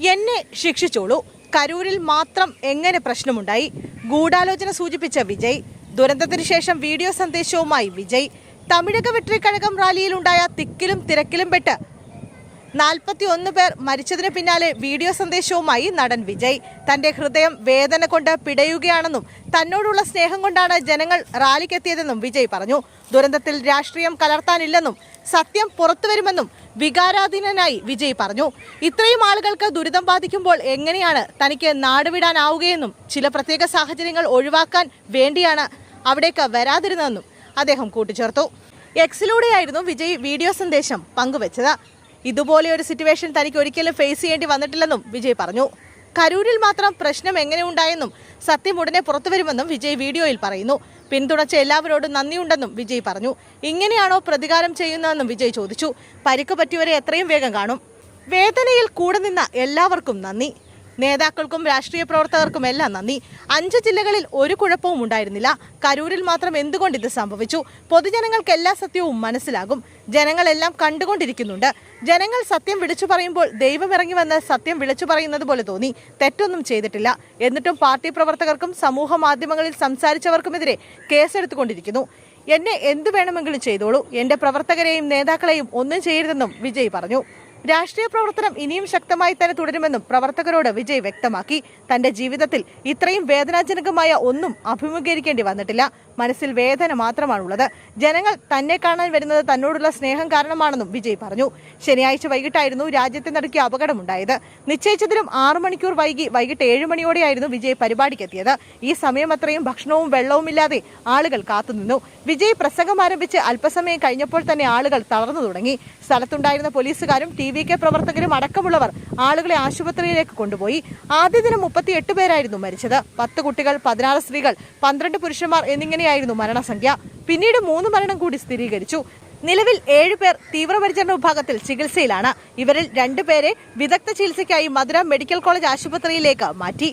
എന്നെ ശിക്ഷിച്ചോളൂ. കരൂരിൽ മാത്രം എങ്ങനെ പ്രശ്നമുണ്ടായി? ഗൂഢാലോചന സൂചിപ്പിച്ച വിജയ് ദുരന്തത്തിന് ശേഷം വീഡിയോ സന്ദേശവുമായി വിജയ് തമിഴക വെട്രിക്കഴകം റാലിയിലുണ്ടായ തിക്കിലും തിരക്കിലും പെട്ട് നാൽപ്പത്തി ഒന്ന് പേർ മരിച്ചതിന് പിന്നാലെ വീഡിയോ സന്ദേശവുമായി നടൻ വിജയ്. തന്റെ ഹൃദയം വേദന കൊണ്ട് പിടയുകയാണെന്നും തന്നോടുള്ള സ്നേഹം കൊണ്ടാണ് ജനങ്ങൾ റാലിക്കെത്തിയതെന്നും വിജയ് പറഞ്ഞു. ദുരന്തത്തിൽ രാഷ്ട്രീയം കലർത്താനില്ലെന്നും സത്യം പുറത്തുവരുമെന്നും വികാരാധീനനായി വിജയ് പറഞ്ഞു. ഇത്രയും ആളുകൾക്ക് ദുരിതം ബാധിക്കുമ്പോൾ എങ്ങനെയാണ് തനിക്ക് നാടുവിടാനാവുകയെന്നും ചില പ്രത്യേക സാഹചര്യങ്ങൾ ഒഴിവാക്കാൻ വേണ്ടിയാണ് അവിടേക്ക് വരാതിരുന്നതെന്നും അദ്ദേഹം കൂട്ടിച്ചേർത്തു. എക്സിലൂടെയായിരുന്നു വിജയ് വീഡിയോ സന്ദേശം പങ്കുവച്ചത്. ഇതുപോലെ ഒരു സിറ്റുവേഷൻ തനിക്ക് ഒരിക്കലും ഫേസ് ചെയ്യേണ്ടി വന്നിട്ടില്ലെന്നും വിജയ് പറഞ്ഞു. കരൂരിൽ മാത്രം പ്രശ്നം എങ്ങനെ ഉണ്ടായെന്നും സത്യം ഉടനെ പുറത്തുവരുമെന്നും വിജയ് വീഡിയോയിൽ പറയുന്നു. പിന്തുണച്ച എല്ലാവരോടും നന്ദിയുണ്ടെന്നും വിജയ് പറഞ്ഞു. ഇങ്ങനെയാണോ പ്രതികാരം ചെയ്യുന്നതെന്നും വിജയ് ചോദിച്ചു. പരിക്ക് പറ്റിയവരെ എത്രയും വേഗം കാണും. വേദനയിൽ കൂടെ നിന്ന എല്ലാവർക്കും നന്ദി. നേതാക്കൾക്കും രാഷ്ട്രീയ പ്രവർത്തകർക്കും എല്ലാം നന്ദി. അഞ്ച് ജില്ലകളിൽ ഒരു കുഴപ്പവും ഉണ്ടായിരുന്നില്ല. കരൂരിൽ മാത്രം എന്തുകൊണ്ട് ഇത് സംഭവിച്ചു? പൊതുജനങ്ങൾക്ക് എല്ലാ സത്യവും മനസ്സിലാകും. ജനങ്ങളെല്ലാം കണ്ടുകൊണ്ടിരിക്കുന്നുണ്ട്. ജനങ്ങൾ സത്യം വിളിച്ചു പറയുമ്പോൾ ദൈവം ഇറങ്ങി വന്ന് സത്യം വിളിച്ചു പറയുന്നത് പോലെ തോന്നി. തെറ്റൊന്നും ചെയ്തിട്ടില്ല. എന്നിട്ടും പാർട്ടി പ്രവർത്തകർക്കും സമൂഹ മാധ്യമങ്ങളിൽ സംസാരിച്ചവർക്കുമെതിരെ കേസെടുത്തുകൊണ്ടിരിക്കുന്നു. എന്നെ എന്തു വേണമെങ്കിലും ചെയ്തോളൂ. എന്റെ പ്രവർത്തകരെയും നേതാക്കളെയും ഒന്നും ചെയ്യരുതെന്നും വിജയ് പറഞ്ഞു. രാഷ്ട്രീയ പ്രവർത്തനം ഇനിയും ശക്തമായി തന്നെ തുടരുമെന്നും പ്രവർത്തകരോട് വിജയ് വ്യക്തമാക്കി. തന്റെ ജീവിതത്തിൽ ഇത്രയും വേദനാജനകമായ ഒന്നും അഭിമുഖീകരിക്കേണ്ടി വന്നിട്ടില്ല. മനസ്സിൽ വേദന മാത്രമാണുള്ളത്. ജനങ്ങൾ തന്നെ കാണാൻ വരുന്നത് തന്നോടുള്ള സ്നേഹം കാരണമാണെന്നും വിജയ് പറഞ്ഞു. ശനിയാഴ്ച വൈകിട്ടായിരുന്നു രാജ്യത്തെ നടക്കിയ അപകടമുണ്ടായത്. നിശ്ചയിച്ചതിലും ആറു മണിക്കൂർ വൈകി വൈകിട്ട് ഏഴ് മണിയോടെയായിരുന്നു വിജയ് പരിപാടിക്കെത്തിയത്. ഈ സമയം അത്രയും ഭക്ഷണവും വെള്ളവും ഇല്ലാതെ ആളുകൾ കാത്തുനിന്നു. വിജയ് പ്രസംഗം ആരംഭിച്ച് അല്പസമയം കഴിഞ്ഞപ്പോൾ തന്നെ ആളുകൾ തളർന്നു തുടങ്ങി. സ്ഥലത്തുണ്ടായിരുന്ന പോലീസുകാരും ടി വി കെ പ്രവർത്തകരും അടക്കമുള്ളവർ ആളുകളെ ആശുപത്രിയിലേക്ക് കൊണ്ടുപോയി. ആദ്യ ദിനം മുപ്പത്തിയെട്ട് പേരായിരുന്നു മരിച്ചത്. പത്ത് കുട്ടികൾ പതിനാറ് സ്ത്രീകൾ പന്ത്രണ്ട് പുരുഷന്മാർ എന്നിങ്ങനെയായിരുന്നു മരണസംഖ്യ. പിന്നീട് മൂന്ന് മരണം കൂടി സ്ഥിരീകരിച്ചു. നിലവിൽ ഏഴുപേർ തീവ്രപരിചരണ വിഭാഗത്തിൽ ചികിത്സയിലാണ്. ഇവരിൽ രണ്ടുപേരെ വിദഗ്ധ ചികിത്സയ്ക്കായി മധുര മെഡിക്കൽ കോളേജ് ആശുപത്രിയിലേക്ക് മാറ്റി.